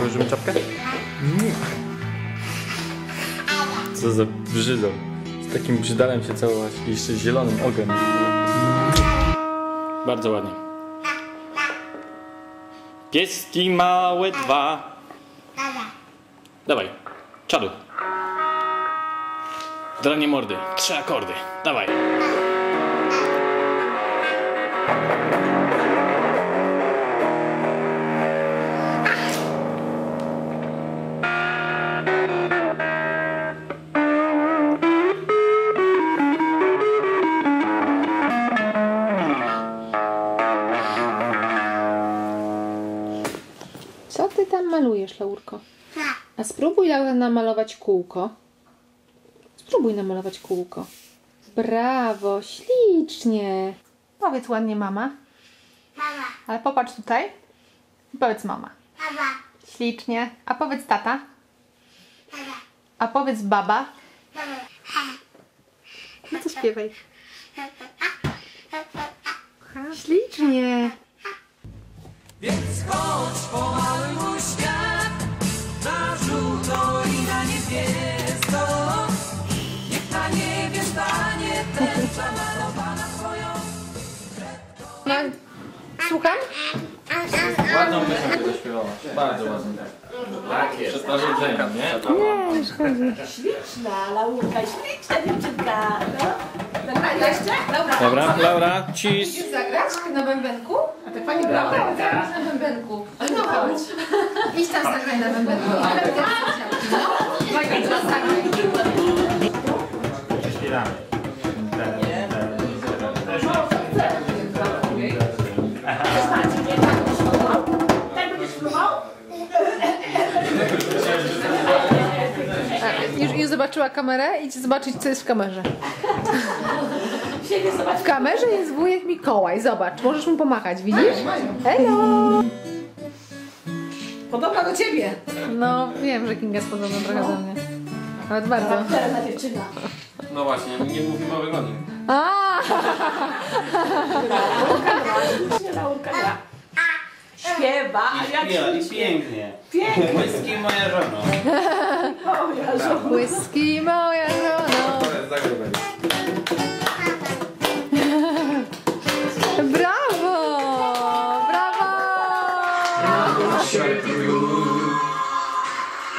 Pokażemy czapkę? Nie. Co za brzydą. Z takim brzydalem się całować i jeszcze zielonym ogonem. Bardzo ładnie. Pieski małe dwa. Dawaj, czadu. Dranie mordy, trzy akordy. Dawaj. Ty tam malujesz, Laurko? A spróbuj, Laura, namalować kółko. Spróbuj namalować kółko. Brawo, ślicznie. Powiedz ładnie mama. Mama, Ale popatrz tutaj. I Powiedz mama. mama, Ślicznie. A powiedz tata. mama, A powiedz baba. mama. No to śpiewaj. Ślicznie. Więc chodź pomaluj No, słucham? Ładną piosenkę zaśpiewałaś. Bardzo ładną. Tak jest. Przez narzędzenia, nie? Nie, szkodzi. Śliczna, Laurka, śliczna dziewczynka. No. Dobra, jeszcze? Dobra. Dobra, Laura, cis. zagrać na bębenku? A tak pani grała? Zagrać na bębenku. No chodź. Idź tam zagraj na bębenku. No, zagraj, zagraj. Tak będziesz próbował? A, Już, już zobaczyła kamerę. Idź zobaczyć, co jest w kamerze. Siebie zobacz. W kamerze jest wujek Mikołaj. Zobacz, możesz mu pomachać, widzisz? Hello! Podobna do ciebie. No, wiem, że Kinga jest podobna trochę do mnie. Nawet bardzo. Dziewczyna. No właśnie, nie mówimy o gra. Śpiewa, a jak Śpiewa i pięknie. pięknie. Błyski moja żona. O, ja żona. Whisky moja żono. Brawo! Brawo!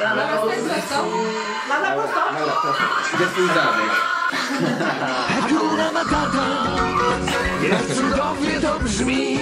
Mama prosto. Jak cudownie to brzmi. Hakuna Matata